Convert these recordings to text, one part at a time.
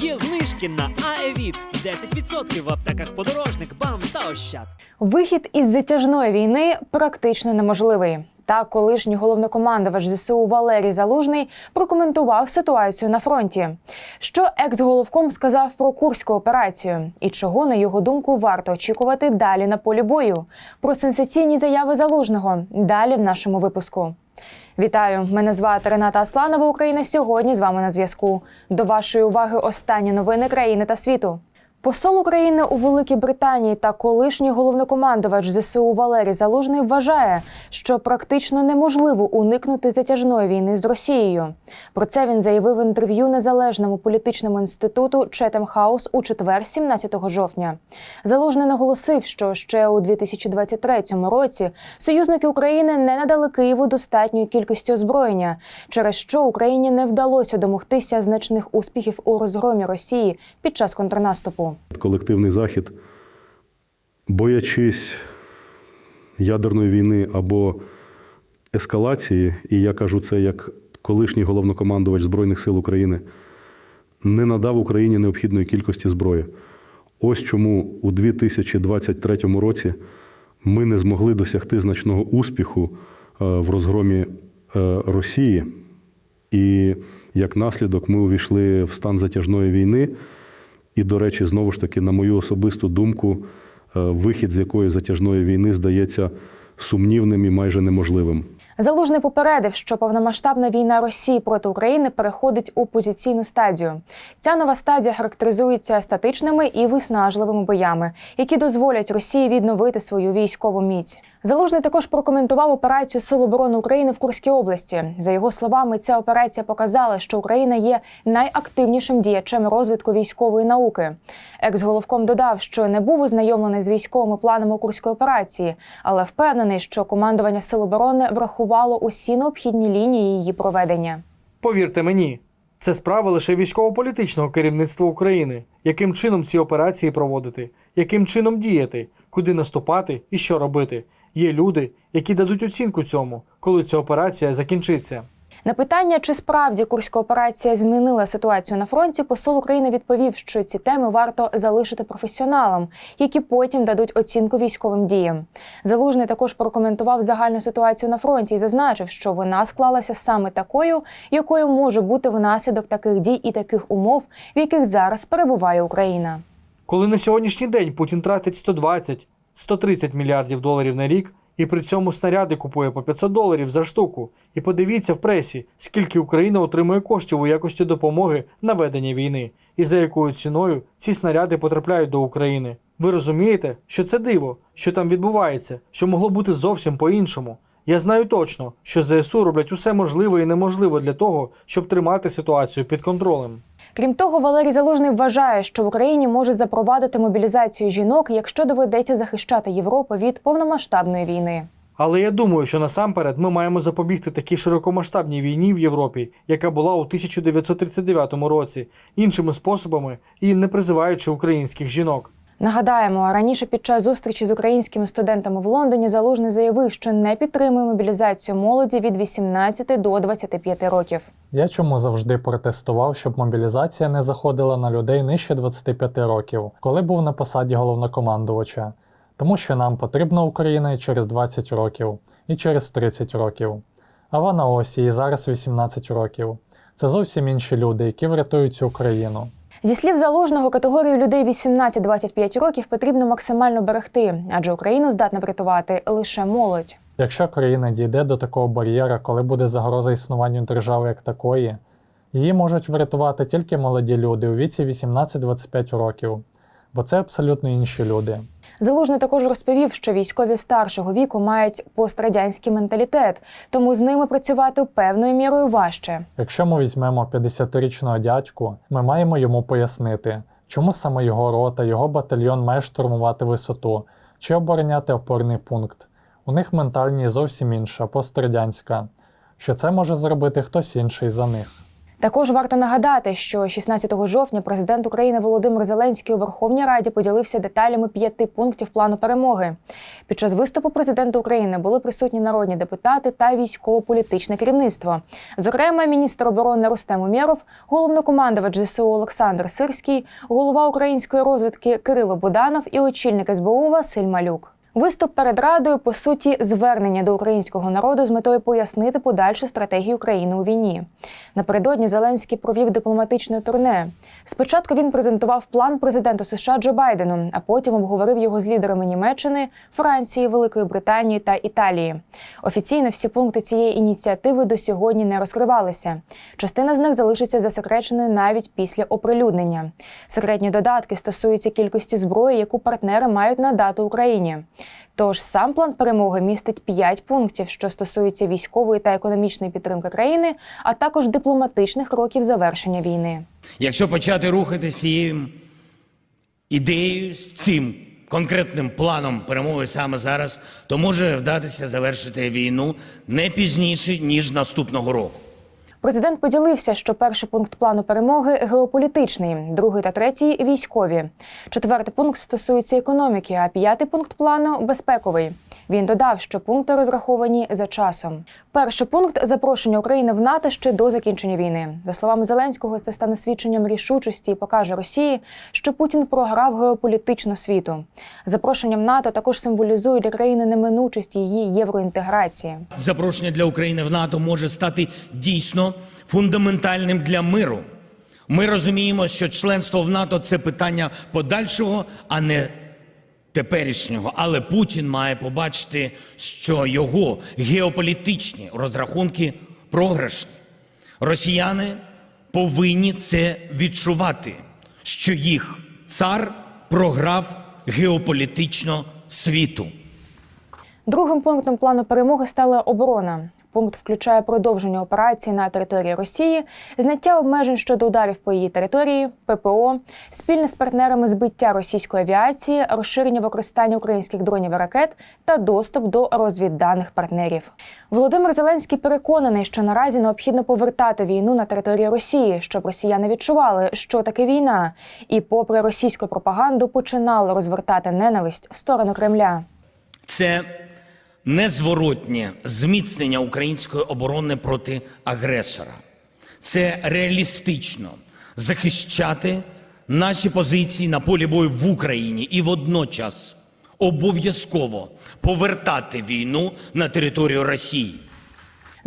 Є знижки на Аевіт 10% в аптеках подорожник, бам та ощад. Вихід із затяжної війни практично неможливий. Та колишній головнокомандувач ЗСУ Валерій Залужний прокоментував ситуацію на фронті. Що екс-головком сказав про курську операцію, і чого, на його думку, варто очікувати далі на полі бою. Про сенсаційні заяви залужного далі в нашому випуску. Вітаю! Мене звати Рената Асланова. Україна сьогодні з вами на зв'язку. До вашої уваги останні новини країни та світу. Посол України у Великій Британії та колишній головнокомандувач ЗСУ Валерій Залужний вважає, що практично неможливо уникнути затяжної війни з Росією. Про це він заявив в інтерв'ю незалежному політичному інституту Четем Хаус у четвер, 17 жовтня. Залужний наголосив, що ще у 2023 році союзники України не надали Києву достатньої кількості озброєння, через що Україні не вдалося домогтися значних успіхів у розгромі Росії під час контрнаступу. Колективний захід, боячись ядерної війни або ескалації, і я кажу це як колишній головнокомандувач Збройних сил України, не надав Україні необхідної кількості зброї. Ось чому у 2023 році ми не змогли досягти значного успіху е, в розгромі е, Росії. І як наслідок ми увійшли в стан затяжної війни. І, до речі, знову ж таки, на мою особисту думку, е, вихід з якої затяжної війни здається сумнівним і майже неможливим. Залужний попередив, що повномасштабна війна Росії проти України переходить у позиційну стадію. Ця нова стадія характеризується статичними і виснажливими боями, які дозволять Росії відновити свою військову міць. Залужний також прокоментував операцію Сил оборони України в Курській області. За його словами, ця операція показала, що Україна є найактивнішим діячем розвитку військової науки. Екс-головком додав, що не був ознайомлений з військовими планами Курської операції, але впевнений, що командування Сил оборони врахувало усі необхідні лінії її проведення. Повірте мені, це справа лише військово-політичного керівництва України. Яким чином ці операції проводити, яким чином діяти, куди наступати і що робити. Є люди, які дадуть оцінку цьому, коли ця операція закінчиться. На питання, чи справді курська операція змінила ситуацію на фронті, посол України відповів, що ці теми варто залишити професіоналам, які потім дадуть оцінку військовим діям. Залужний також прокоментував загальну ситуацію на фронті і зазначив, що вона склалася саме такою, якою може бути внаслідок таких дій і таких умов, в яких зараз перебуває Україна. Коли на сьогоднішній день Путін тратить 120-130 мільярдів доларів на рік, і при цьому снаряди купує по 500 доларів за штуку. І подивіться в пресі, скільки Україна отримує коштів у якості допомоги на ведення війни, і за якою ціною ці снаряди потрапляють до України. Ви розумієте, що це диво, що там відбувається, що могло бути зовсім по-іншому. Я знаю точно, що ЗСУ роблять усе можливе і неможливе для того, щоб тримати ситуацію під контролем. Крім того, Валерій Залужний вважає, що в Україні можуть запровадити мобілізацію жінок, якщо доведеться захищати Європу від повномасштабної війни. Але я думаю, що насамперед ми маємо запобігти такій широкомасштабній війні в Європі, яка була у 1939 році, іншими способами і не призиваючи українських жінок. Нагадаємо, раніше під час зустрічі з українськими студентами в Лондоні Залужний заявив, що не підтримує мобілізацію молоді від 18 до 25 років. Я чому завжди протестував, щоб мобілізація не заходила на людей нижче 25 років, коли був на посаді головнокомандувача. Тому що нам потрібна Україна і через 20 років, і через 30 років. А вона ось і зараз 18 років. Це зовсім інші люди, які врятують цю країну. Зі слів залужного, категорію людей 18-25 років потрібно максимально берегти, адже Україну здатна врятувати лише молодь. Якщо країна дійде до такого бар'єра, коли буде загроза існуванню держави як такої, її можуть врятувати тільки молоді люди у віці 18-25 років, бо це абсолютно інші люди. Залужний також розповів, що військові старшого віку мають пострадянський менталітет, тому з ними працювати певною мірою важче. Якщо ми візьмемо 50-річного дядьку, ми маємо йому пояснити, чому саме його рота, його батальйон має штурмувати висоту чи обороняти опорний пункт. У них ментальність зовсім інша, пострадянська, що це може зробити хтось інший за них. Також варто нагадати, що 16 жовтня президент України Володимир Зеленський у Верховній Раді поділився деталями п'яти пунктів плану перемоги. Під час виступу президента України були присутні народні депутати та військово-політичне керівництво. Зокрема, міністр оборони Рустем Умєров, головнокомандувач ЗСУ Олександр Сирський, голова української розвідки Кирило Буданов і очільник СБУ Василь Малюк. Виступ перед радою по суті звернення до українського народу з метою пояснити подальшу стратегію країни у війні. Напередодні Зеленський провів дипломатичне турне. Спочатку він презентував план президенту США Джо Байдену, а потім обговорив його з лідерами Німеччини, Франції, Великої Британії та Італії. Офіційно всі пункти цієї ініціативи до сьогодні не розкривалися. Частина з них залишиться засекреченою навіть після оприлюднення. Секретні додатки стосуються кількості зброї, яку партнери мають надати Україні. Тож сам план перемоги містить п'ять пунктів, що стосуються військової та економічної підтримки країни, а також дипломатичних кроків завершення війни. Якщо почати рухатися цією ідеєю, з цим конкретним планом перемоги саме зараз, то може вдатися завершити війну не пізніше, ніж наступного року. Президент поділився, що перший пункт плану перемоги геополітичний, другий та третій військові. Четвертий пункт стосується економіки, а п'ятий пункт плану безпековий. Він додав, що пункти розраховані за часом. Перший пункт запрошення України в НАТО ще до закінчення війни. За словами Зеленського, це стане свідченням рішучості і покаже Росії, що Путін програв геополітично світу. Запрошення в НАТО також символізує для країни неминучість її євроінтеграції. Запрошення для України в НАТО може стати дійсно фундаментальним для миру. Ми розуміємо, що членство в НАТО це питання подальшого, а не теперішнього. Але Путін має побачити, що його геополітичні розрахунки програшні. Росіяни повинні це відчувати, що їх цар програв геополітично світу. Другим пунктом плану перемоги стала оборона. Пункт включає продовження операцій на території Росії, зняття обмежень щодо ударів по її території, ППО, спільне з партнерами збиття російської авіації, розширення використання українських дронів і ракет та доступ до розвідданих партнерів. Володимир Зеленський переконаний, що наразі необхідно повертати війну на території Росії, щоб росіяни відчували, що таке війна, і, попри російську пропаганду, починали розвертати ненависть в сторону Кремля. Це незворотнє зміцнення української оборони проти агресора. Це реалістично захищати наші позиції на полі бою в Україні і водночас обов'язково повертати війну на територію Росії.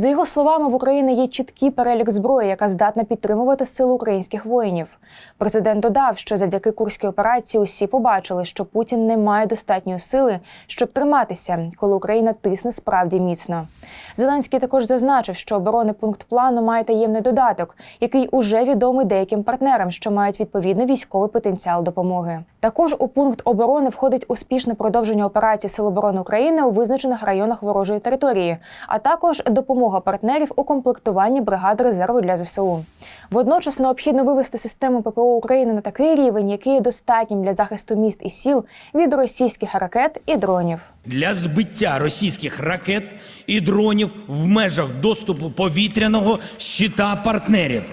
За його словами, в Україні є чіткий перелік зброї, яка здатна підтримувати сили українських воїнів. Президент додав, що завдяки курській операції усі побачили, що Путін не має достатньої сили, щоб триматися, коли Україна тисне справді міцно. Зеленський також зазначив, що оборонний пункт плану має таємний додаток, який уже відомий деяким партнерам, що мають відповідний військовий потенціал допомоги. Також у пункт оборони входить успішне продовження операції Сил оборони України у визначених районах ворожої території, а також допомога партнерів у комплектуванні бригад резерву для ЗСУ. Водночас необхідно вивести систему ППО України на такий рівень, який є достатнім для захисту міст і сіл від російських ракет і дронів. для збиття російських ракет і дронів в межах доступу повітряного щита партнерів.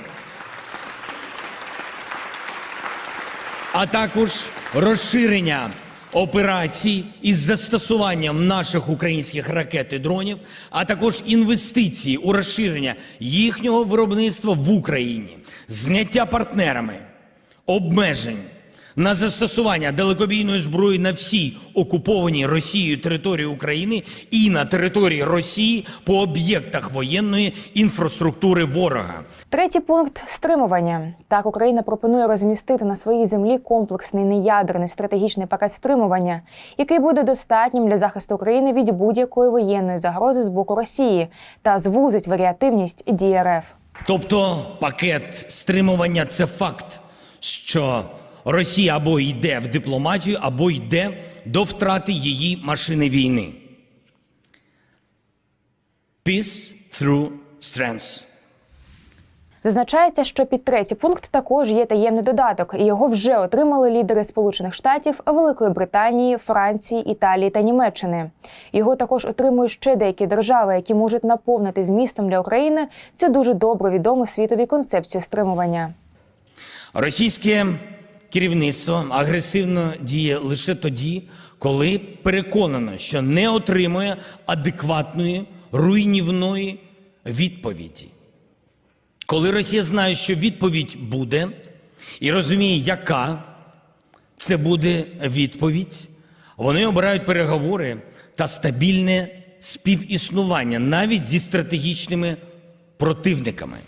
А також розширення операцій із застосуванням наших українських ракет і дронів, а також інвестиції у розширення їхнього виробництва в Україні, зняття партнерами обмежень на застосування далекобійної зброї на всій окупованій Росією території України і на території Росії по об'єктах воєнної інфраструктури ворога. Третій пункт стримування. Так, Україна пропонує розмістити на своїй землі комплексний неядерний стратегічний пакет стримування, який буде достатнім для захисту України від будь-якої воєнної загрози з боку Росії та звузить варіативність дій РФ. Тобто пакет стримування це факт, що Росія або йде в дипломатію, або йде до втрати її машини війни. Peace through strength. Зазначається, що під третій пункт також є таємний додаток, і його вже отримали лідери Сполучених Штатів, Великої Британії, Франції, Італії та Німеччини. Його також отримують ще деякі держави, які можуть наповнити змістом для України цю дуже добре відому світові концепцію стримування. Російське керівництво агресивно діє лише тоді, коли переконано, що не отримує адекватної руйнівної відповіді. Коли Росія знає, що відповідь буде, і розуміє, яка це буде відповідь, вони обирають переговори та стабільне співіснування навіть зі стратегічними противниками.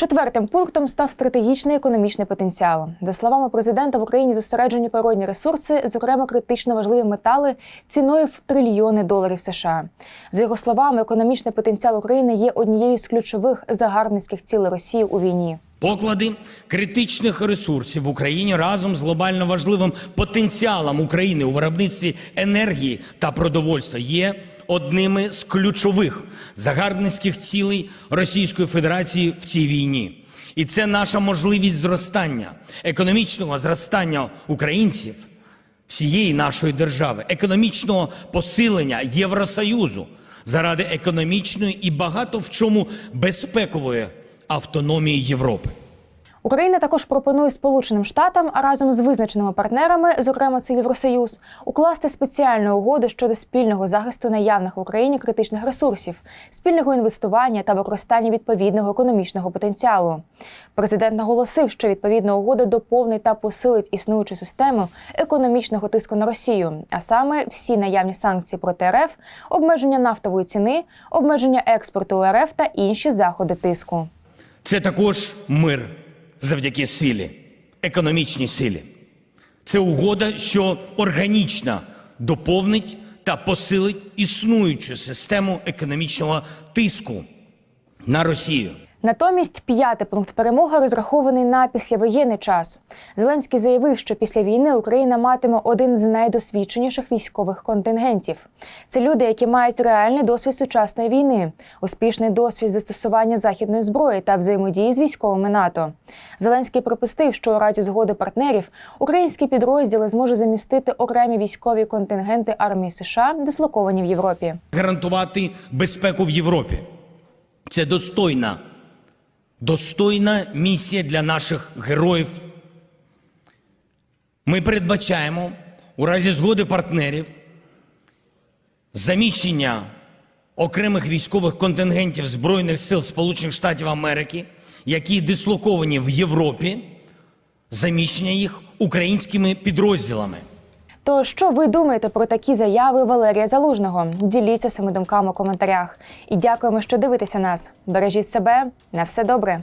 Четвертим пунктом став стратегічний економічний потенціал. За словами президента, в Україні зосереджені природні ресурси, зокрема критично важливі метали, ціною в трильйони доларів США. За його словами, економічний потенціал України є однією з ключових загарбницьких цілей Росії у війні. Поклади критичних ресурсів в Україні разом з глобально важливим потенціалом України у виробництві енергії та продовольства є одними з ключових загарбницьких цілей Російської Федерації в цій війні. І це наша можливість зростання, економічного зростання українців всієї нашої держави, економічного посилення Євросоюзу заради економічної і багато в чому безпекової автономії Європи. Україна також пропонує Сполученим Штатам разом з визначеними партнерами, зокрема це Євросоюз, укласти спеціальну угоду щодо спільного захисту наявних в Україні критичних ресурсів, спільного інвестування та використання відповідного економічного потенціалу. Президент наголосив, що відповідна угода доповнить та посилить існуючу систему економічного тиску на Росію, а саме всі наявні санкції проти РФ, обмеження нафтової ціни, обмеження експорту РФ та інші заходи тиску. Це також мир завдяки силі, економічній силі. Це угода, що органічно доповнить та посилить існуючу систему економічного тиску на Росію. Натомість п'ятий пункт перемоги розрахований на післявоєнний час. Зеленський заявив, що після війни Україна матиме один з найдосвідченіших військових контингентів. Це люди, які мають реальний досвід сучасної війни, успішний досвід застосування західної зброї та взаємодії з військовими НАТО. Зеленський припустив, що у разі згоди партнерів українські підрозділи зможуть замістити окремі військові контингенти армії США, дислоковані в Європі. гарантувати безпеку в Європі. Це достойна, достойна місія для наших героїв. Ми передбачаємо у разі згоди партнерів заміщення окремих військових контингентів Збройних сил Сполучених Штатів Америки, які дислоковані в Європі, заміщення їх українськими підрозділами. То що ви думаєте про такі заяви Валерія Залужного? Діліться своїми думками у коментарях. І дякуємо, що дивитеся нас. Бережіть себе на все добре.